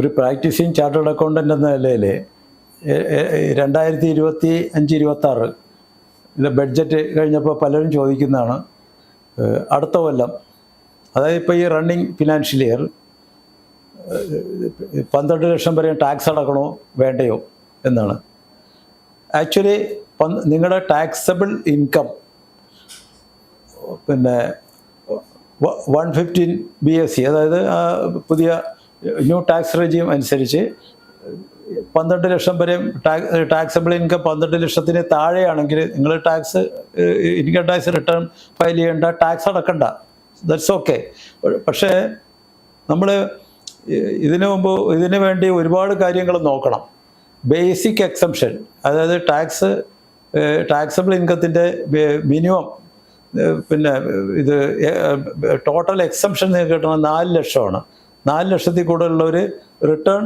ഒരു practising chartered accountant എന്ന നിലയിൽ രണ്ടായിരത്തി ഇരുപത്തി അഞ്ച് ഇരുപത്തി ആറ് ബഡ്ജറ്റ് കഴിഞ്ഞപ്പോൾ പലരും ചോദിക്കുന്നതാണ് അടുത്ത കൊല്ലം അതായത് ഇപ്പോൾ ഈ റണ്ണിങ് ഫിനാൻഷ്യൽ ഇയർ പന്ത്രണ്ട് ലക്ഷം വരെ ടാക്സ് അടക്കണോ വേണ്ടയോ എന്നാണ്. ആക്ച്വലി നിങ്ങളുടെ ടാക്സബിൾ ഇൻകം പിന്നെ one fifteen B S C അതായത് പുതിയ ന്യൂ ടാക്സ് റെജീം അനുസരിച്ച് പന്ത്രണ്ട് ലക്ഷം വരെ ടാക്സബിൾ ഇൻകം പന്ത്രണ്ട് ലക്ഷത്തിന് താഴെയാണെങ്കിൽ നിങ്ങൾ tax income tax return file ചെയ്യേണ്ട ടാക്സ് അടക്കണ്ട. ദറ്റ്സ് ഓക്കെ പക്ഷേ നമ്മൾ ഇതിനു മുമ്പ് ഇതിനു വേണ്ടി ഒരുപാട് കാര്യങ്ങൾ നോക്കണം. ബേസിക് എക്സംഷൻ അതായത് ടാക്സ് ടാക്സബിൾ ഇൻകത്തിന്റെ മിനിമം പിന്നെ ഇത് ടോട്ടൽ എക്സംഷൻ കിട്ടണം നാല് ലക്ഷമാണ്. നാല് ലക്ഷത്തിൽ കൂടുതലുള്ളവർ റിട്ടേൺ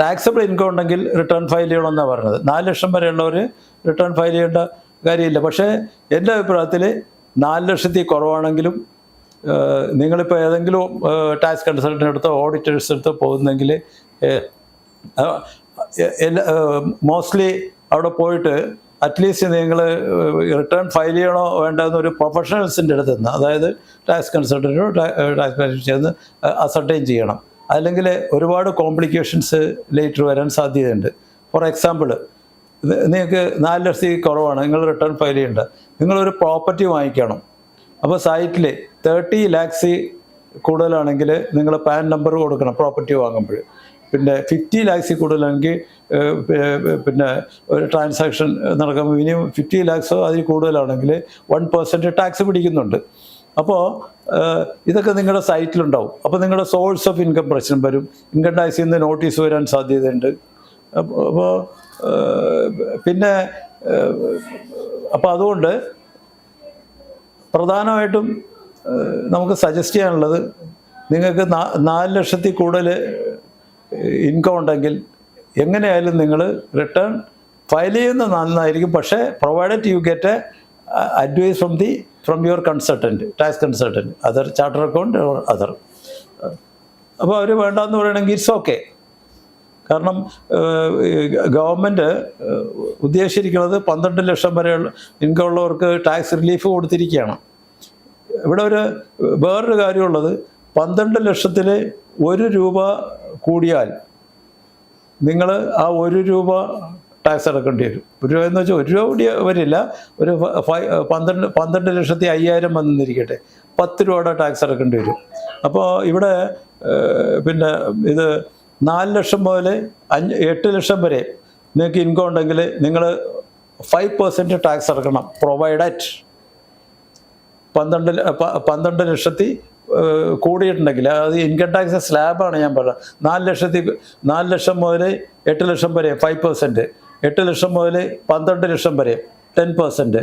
ടാക്സബിൾ ഇൻകം ഉണ്ടെങ്കിൽ റിട്ടേൺ ഫയൽ ചെയ്യണമെന്നാണ് പറഞ്ഞത്. നാല് ലക്ഷം വരെയുള്ളവർ റിട്ടേൺ ഫയൽ ചെയ്യേണ്ട കാര്യമില്ല. പക്ഷേ എന്റെ അഭിപ്രായത്തിൽ നാല് ലക്ഷത്തിൽ കുറവാണെങ്കിലും നിങ്ങളിപ്പോൾ ഏതെങ്കിലും ടാക്സ് കൺസൾട്ടന്റ് അടുത്തോ ഓഡിറ്റേഴ്സ് അടുത്തോ പോകുന്നെങ്കിൽ മോസ്റ്റ്ലി അവിടെ പോയിട്ട് അറ്റ്ലീസ്റ്റ് നിങ്ങൾ റിട്ടേൺ ഫയൽ ചെയ്യണോ വേണ്ടതെന്ന് ഒരു പ്രൊഫഷണൽസിന്റെ അടുത്ത് നിന്ന് അതായത് ടാക്സ് കൺസൾട്ടന്റോ ടാക്സ് ചെന്ന് അസർട്ടൈൻ ചെയ്യണം. അല്ലെങ്കിൽ ഒരുപാട് കോംപ്ലിക്കേഷൻസ് ലേറ്റർ വരാൻ സാധ്യതയുണ്ട്. ഫോർ എക്സാമ്പിൾ നിങ്ങൾക്ക് നാല് ലക്ഷത്തിൽ കുറവാണ് നിങ്ങൾ റിട്ടേൺ ഫയൽ ചെയ്യേണ്ട. നിങ്ങളൊരു പ്രോപ്പർട്ടി വാങ്ങിക്കണം. അപ്പോൾ സൈറ്റിൽ തേർട്ടി ലാക്സ് കൂടുതലാണെങ്കിൽ നിങ്ങൾ പാൻ നമ്പർ കൊടുക്കണം പ്രോപ്പർട്ടി വാങ്ങുമ്പോൾ. പിന്നെ ഫിഫ്റ്റി ലാക്സിൽ കൂടുതലാണെങ്കിൽ പിന്നെ ഒരു ട്രാൻസാക്ഷൻ നടക്കുമ്പോൾ ഇനിയും ഫിഫ്റ്റി ലാക്സോ അതിൽ കൂടുതലാണെങ്കിൽ വൺ പെർസെന്റ് ടാക്സ് പിടിക്കുന്നുണ്ട്. അപ്പോൾ ഇതൊക്കെ നിങ്ങളുടെ സൈറ്റിലുണ്ടാവും അപ്പോൾ നിങ്ങളുടെ സോഴ്സ് ഓഫ് ഇൻകം പ്രശ്നം വരും. ഇൻകം ടാക്സിൽ നിന്ന് നോട്ടീസ് വരാൻ സാധ്യതയുണ്ട്. അപ്പോൾ പിന്നെ അപ്പോൾ അതുകൊണ്ട് പ്രധാനമായിട്ടും നമുക്ക് സജസ്റ്റ് ചെയ്യാനുള്ളത് നിങ്ങൾക്ക് നാല് ലക്ഷത്തിൽ കൂടുതൽ ഇൻകം ഉണ്ടെങ്കിൽ എങ്ങനെയായാലും നിങ്ങൾ റിട്ടേൺ ഫയൽ ചെയ്യുന്നത് നന്നായിരിക്കും. പക്ഷേ provided you get a advice from the from your consultant tax consultant other charter account other അപ്പോൾ അവർ വേണ്ടാന്ന് പറയണമെങ്കിൽ ഇറ്റ്സ് ഓക്കെ കാരണം ഗവൺമെന്റ് ഉദ്ദേശിച്ചിരിക്കുന്നത് പന്ത്രണ്ട് ലക്ഷം വരെയുള്ള ഇൻകം ഉള്ളവർക്ക് ടാക്സ് റിലീഫ് കൊടുത്തിരിക്കുകയാണ്. ഇവിടെ ഒരു വേറൊരു കാര്യമുള്ളത് പന്ത്രണ്ട് ലക്ഷത്തിൽ ഒരു രൂപ കൂടിയാൽ നിങ്ങൾ ആ ഒരു രൂപ ടാക്സ് അടക്കേണ്ടി വരും. ഒരു രൂപ എന്ന് വെച്ചാൽ ഒരു രൂപ കൂടി വരില്ല. ഒരു ഫൈവ് പന്ത്രണ്ട് പന്ത്രണ്ട് ലക്ഷത്തി അയ്യായിരം വന്നിരിക്കട്ടെ. പത്ത് രൂപയുടെ ടാക്സ് അടക്കേണ്ടി വരും. അപ്പോൾ ഇവിടെ പിന്നെ ഇത് നാല് ലക്ഷം മുതൽ അഞ്ച് എട്ട് ലക്ഷം വരെ നിങ്ങൾക്ക് ഇൻകം ഉണ്ടെങ്കിൽ നിങ്ങൾ ഫൈവ് പെർസെന്റ് ടാക്സ് അടക്കണം. പ്രൊവൈഡ് അറ്റ് പന്ത്രണ്ട് പന്ത്രണ്ട് ലക്ഷത്തി കൂടിയിട്ടുണ്ടെങ്കിൽ അത് ഇൻകം ടാക്സ് സ്ലാബാണ് ഞാൻ പറഞ്ഞത് നാല് ലക്ഷത്തി നാല് ലക്ഷം മുതൽ എട്ട് ലക്ഷം വരെ ഫൈവ് പെർസെന്റ് എട്ട് ലക്ഷം മുതൽ പന്ത്രണ്ട് ലക്ഷം വരെ ടെൻ പെർസെന്റ്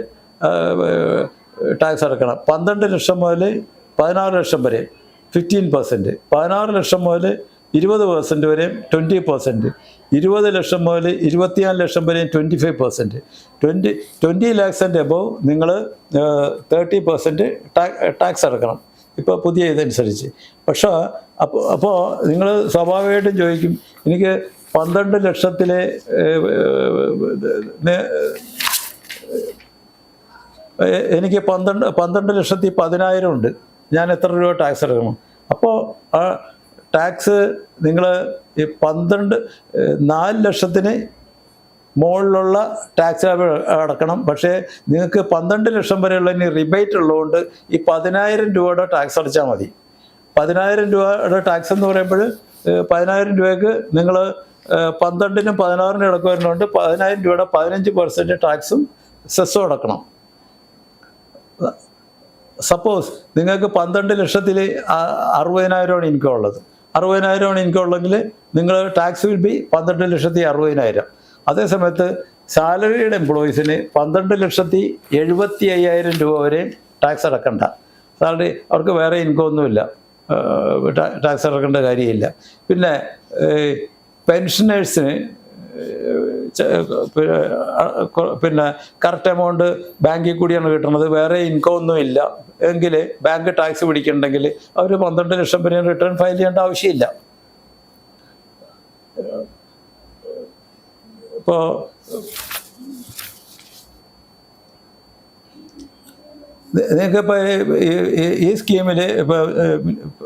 ടാക്സ് അടക്കണം. പന്ത്രണ്ട് ലക്ഷം മുതൽ പതിനാറ് ലക്ഷം വരെ ഫിഫ്റ്റീൻ പെർസെന്റ് പതിനാറ് ലക്ഷം മുതൽ ഇരുപത് പെർസെന്റ് വരെയും ട്വന്റി പെർസെന്റ് ഇരുപത് ലക്ഷം മുതൽ ഇരുപത്തിനാല് ലക്ഷം വരെയും twenty five percent twenty twenty ലാക്സിന്റെ above നിങ്ങൾ തേർട്ടി പെർസെന്റ് ടാക്സ് അടക്കണം. ഇപ്പോൾ പുതിയ ഇതനുസരിച്ച്. പക്ഷേ അപ്പോൾ അപ്പോൾ നിങ്ങൾ സ്വാഭാവികമായിട്ടും ചോദിക്കും എനിക്ക് പന്ത്രണ്ട് ലക്ഷത്തിലെ എനിക്ക് പന്ത്രണ്ട് പന്ത്രണ്ട് ലക്ഷത്തി പതിനായിരം ഉണ്ട്. ഞാൻ എത്ര രൂപ ടാക്സ് എടുക്കണം? അപ്പോൾ ആ ടാക്സ് നിങ്ങൾ ഈ പന്ത്രണ്ട് നാല് ലക്ഷത്തിന് മുകളിലുള്ള ടാക്സ് അടക്കണം. പക്ഷേ നിങ്ങൾക്ക് പന്ത്രണ്ട് ലക്ഷം വരെയുള്ള ഇനി റിബേറ്റ് ഉള്ളതുകൊണ്ട് ഈ പതിനായിരം രൂപയുടെ ടാക്സ് അടച്ചാൽ മതി. പതിനായിരം രൂപയുടെ ടാക്സ് എന്ന് പറയുമ്പോൾ പതിനായിരം രൂപയ്ക്ക് നിങ്ങൾ പന്ത്രണ്ടിനും പതിനാറിനും ഇടയ്ക്ക് വരുന്നതുകൊണ്ട് പതിനായിരം രൂപയുടെ പതിനഞ്ച് പെർസെന്റ് ടാക്സും സെസ്സും അടക്കണം. സപ്പോസ് നിങ്ങൾക്ക് പന്ത്രണ്ട് ലക്ഷത്തിൽ അറുപതിനായിരമാണ് ഇൻകം ഉള്ളത്. അറുപതിനായിരമാണ് ഇൻകം ഉള്ളെങ്കിൽ നിങ്ങൾ ടാക്സ് വിൽ ബി പന്ത്രണ്ട് ലക്ഷത്തി അറുപതിനായിരം. അതേസമയത്ത് സാലറിയുടെ എംപ്ലോയീസിന് പന്ത്രണ്ട് ലക്ഷത്തി എഴുപത്തി അയ്യായിരം രൂപ വരെ ടാക്സ് അടക്കണ്ട. സാലറി അവർക്ക് വേറെ ഇൻകം ഒന്നുമില്ല ടാക്സ് അടക്കേണ്ട കാര്യമില്ല. പിന്നെ പെൻഷനേഴ്സിന് പിന്നെ കറക്റ്റ് എമൗണ്ട് ബാങ്കിൽ കൂടിയാണ് കിട്ടുന്നത്. വേറെ ഇൻകം ഒന്നും ഇല്ല എങ്കിൽ ബാങ്ക് ടാക്സ് പിടിക്കണമെങ്കിൽ അവർ പന്ത്രണ്ട് ലക്ഷം വരെ റിട്ടേൺ ഫയൽ ചെയ്യേണ്ട ആവശ്യമില്ല. ഇപ്പോൾ നിങ്ങൾക്ക് ഇപ്പോൾ ഈ സ്കീമിൽ ഇപ്പോൾ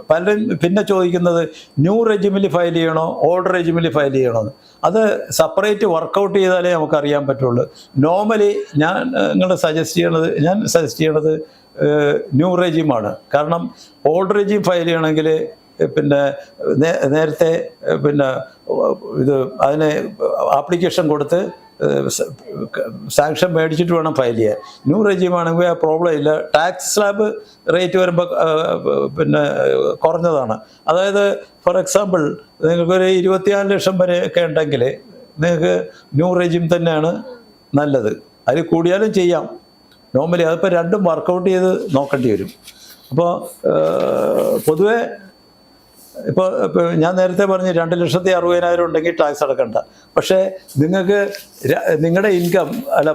പലരും പിന്നെ ചോദിക്കുന്നത് ന്യൂ റെജിമിൽ ഫയൽ ചെയ്യണോ ഓൾഡ് റെജിമിൽ ഫയൽ ചെയ്യണോ അത് സെപ്പറേറ്റ് വർക്കൗട്ട് ചെയ്താലേ നമുക്ക് അറിയാൻ പറ്റുള്ളൂ. നോർമലി ഞാൻ നിങ്ങൾ സജസ്റ്റ് ചെയ്യണത് ഞാൻ സജസ്റ്റ് ചെയ്യണത് ന്യൂ റെജിമാണ്. കാരണം ഓൾഡ് റെജിം ഫയൽ ചെയ്യണമെങ്കിൽ പിന്നെ നേരത്തെ പിന്നെ ഇത് അതിന് ആപ്ലിക്കേഷൻ കൊടുത്ത് സാങ്ഷൻ മേടിച്ചിട്ട് വേണം ഫയൽ ചെയ്യാൻ. ന്യൂ റെജിം ആണെങ്കിൽ ആ പ്രോബ്ലം ഇല്ല. ടാക്സ് സ്ലാബ് റേറ്റ് വരുമ്പോൾ പിന്നെ കുറഞ്ഞതാണ്. അതായത് ഫോർ എക്സാമ്പിൾ നിങ്ങൾക്കൊരു ഇരുപത്തിനാല് ലക്ഷം വരെ ഒക്കെ ഉണ്ടെങ്കിൽ നിങ്ങൾക്ക് ന്യൂ റെജിം തന്നെയാണ് നല്ലത്. അതിൽ കൂടിയാലും ചെയ്യാം. നോർമലി അതിപ്പോൾ രണ്ടും വർക്കൗട്ട് ചെയ്ത് നോക്കേണ്ടി വരും. അപ്പോൾ പൊതുവേ ഇപ്പോൾ ഞാൻ നേരത്തെ പറഞ്ഞു രണ്ട് ലക്ഷത്തി അറുപതിനായിരം ഉണ്ടെങ്കിൽ ടാക്സ് അടക്കണ്ട. പക്ഷേ നിങ്ങൾക്ക് നിങ്ങളുടെ ഇൻകം അല്ല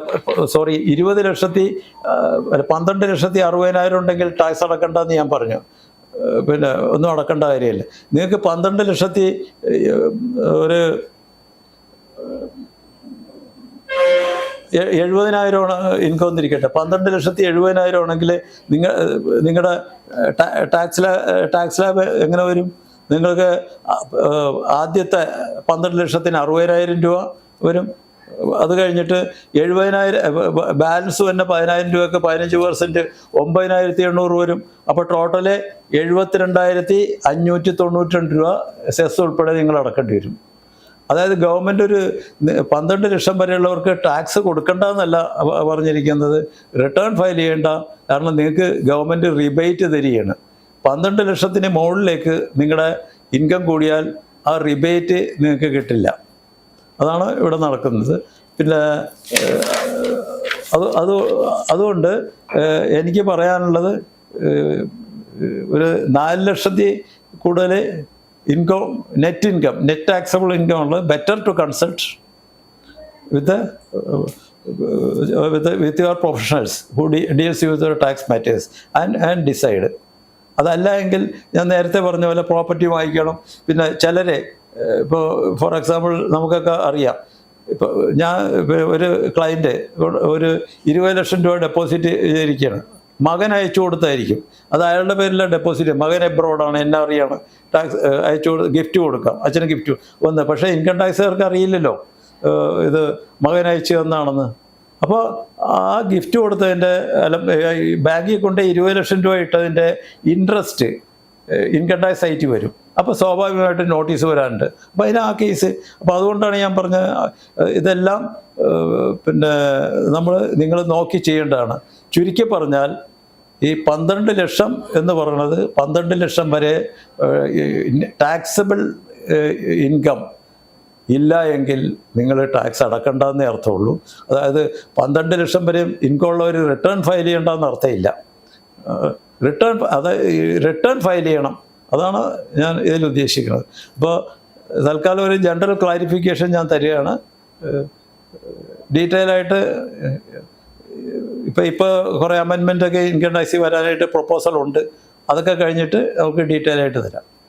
സോറി ഇരുപത് ലക്ഷത്തി അല്ല പന്ത്രണ്ട് ലക്ഷത്തി അറുപതിനായിരം ഉണ്ടെങ്കിൽ ടാക്സ് അടക്കണ്ട എന്ന് ഞാൻ പറഞ്ഞു. പിന്നെ ഒന്നും അടക്കേണ്ട കാര്യമില്ല. നിങ്ങൾക്ക് പന്ത്രണ്ട് ലക്ഷത്തി ഒരു എഴുപതിനായിരം ഇൻകം എന്നിരിക്കട്ടെ പന്ത്രണ്ട് ലക്ഷത്തി എഴുപതിനായിരം ആണെങ്കിൽ നിങ്ങൾ നിങ്ങളുടെ ടാക്സ് ടാക്സ് ലാബ് എങ്ങനെ വരും? നിങ്ങൾക്ക് ആദ്യത്തെ പന്ത്രണ്ട് ലക്ഷത്തിന് അറുപതിനായിരം രൂപ വരും. അത് കഴിഞ്ഞിട്ട് എഴുപതിനായിരം ബാലൻസ് തന്നെ പതിനായിരം രൂപയ്ക്ക് പതിനഞ്ച് പെർസെന്റ് ഒമ്പതിനായിരത്തി എണ്ണൂറ് വരും. അപ്പോൾ ടോട്ടൽ എഴുപത്തിരണ്ടായിരത്തി അഞ്ഞൂറ്റി തൊണ്ണൂറ്റി രണ്ട് രൂപ സെസ് ഉൾപ്പെടെ നിങ്ങൾ അടക്കേണ്ടി വരും. അതായത് ഗവൺമെന്റ് ഒരു പന്ത്രണ്ട് ലക്ഷം വരെയുള്ളവർക്ക് ടാക്സ് കൊടുക്കണ്ടെന്നല്ല പറഞ്ഞിരിക്കുന്നത്. റിട്ടേൺ ഫയൽ ചെയ്യേണ്ട. കാരണം നിങ്ങൾക്ക് ഗവൺമെന്റ് റിബേറ്റ് തരികയാണ്. പന്ത്രണ്ട് ലക്ഷത്തിന് മുകളിലേക്ക് നിങ്ങളുടെ ഇൻകം കൂടിയാൽ ആ റിബേറ്റ് നിങ്ങൾക്ക് കിട്ടില്ല. അതാണ് ഇവിടെ നടക്കുന്നത്. പിന്നെ അത് അത് അതുകൊണ്ട് എനിക്ക് പറയാനുള്ളത് ഒരു നാല് ലക്ഷത്തി കൂടുതൽ income net income net taxable income ഉള്ളത് better to consult with with with your professionals who deals with your tax matters and and decide അതല്ല എങ്കിൽ ഞാൻ നേരത്തെ പറഞ്ഞ പോലെ പ്രോപ്പർട്ടി വാങ്ങിക്കണം. പിന്നെ ചിലരെ ഇപ്പോൾ ഫോർ എക്സാമ്പിൾ നമുക്കൊക്കെ അറിയാം. ഇപ്പോൾ ഞാൻ ഒരു ക്ലയന്റ് ഒരു ഇരുപത് ലക്ഷം രൂപ ഡെപ്പോസിറ്റ് ചെയ്തിരിക്കുകയാണ്. മകൻ അയച്ചു കൊടുത്തായിരിക്കും. അത് അയാളുടെ പേരിലെ ഡെപ്പോസിറ്റ് മകൻ എബ്രോഡാണ് എന്നെ അറിയാണ്. ടാക്സ് അയച്ചു കൊടു ഗിഫ്റ്റ് കൊടുക്കാം. അച്ഛന് ഗിഫ്റ്റ് ഒന്ന് പക്ഷേ ഇൻകം ടാക്സുകാർക്ക് അറിയില്ലല്ലോ. ഇത് മകൻ അയച്ചു തന്നാണെന്ന്. അപ്പോൾ ആ ഗിഫ്റ്റ് കൊടുത്തതിന്റെ അല്ല ബാങ്കിൽ കൊണ്ട് ഇരുപത് ലക്ഷം രൂപ ഇട്ടതിന്റെ ഇൻട്രസ്റ്റ് ഇൻകം ടാക്സ് ആയിട്ട് വരും. അപ്പോൾ സ്വാഭാവികമായിട്ട് നോട്ടീസ് വരാനുണ്ട് അപ്പോൾ അതിന് ആ കേസ് അപ്പോൾ അതുകൊണ്ടാണ് ഞാൻ പറഞ്ഞ ഇതെല്ലാം പിന്നെ നമ്മൾ നിങ്ങൾ നോക്കി ചെയ്യേണ്ടതാണ്. ചുരുക്കി പറഞ്ഞാൽ ഈ പന്ത്രണ്ട് ലക്ഷം എന്ന് പറയുന്നത് പന്ത്രണ്ട് ലക്ഷം വരെ ടാക്സബിൾ ഇൻകം ഇല്ല എങ്കിൽ നിങ്ങൾ ടാക്സ് അടക്കണ്ടെന്നേ അർത്ഥമുള്ളൂ. അതായത് പന്ത്രണ്ട് ലക്ഷം വരെയും ഇൻകം ഉള്ളവർ റിട്ടേൺ ഫയൽ ചെയ്യേണ്ടെന്ന് അർത്ഥമില്ല. റിട്ടേൺ അത് റിട്ടേൺ ഫയൽ ചെയ്യണം. അതാണ് ഞാൻ ഇതിൽ ഉദ്ദേശിക്കുന്നത്. അപ്പോൾ തൽക്കാലം ഒരു ജനറൽ ക്ലാരിഫിക്കേഷൻ ഞാൻ തരികയാണ്. ഡീറ്റെയിൽ ആയിട്ട് ഇപ്പോൾ ഇപ്പോൾ കുറേ അമെൻമെന്റ് ഒക്കെ ഇൻകം ടാക്സിൽ വരാനായിട്ട് പ്രപ്പോസൽ ഉണ്ട്. അതൊക്കെ കഴിഞ്ഞിട്ട് നമുക്ക് ഡീറ്റെയിൽ ആയിട്ട് തരാം.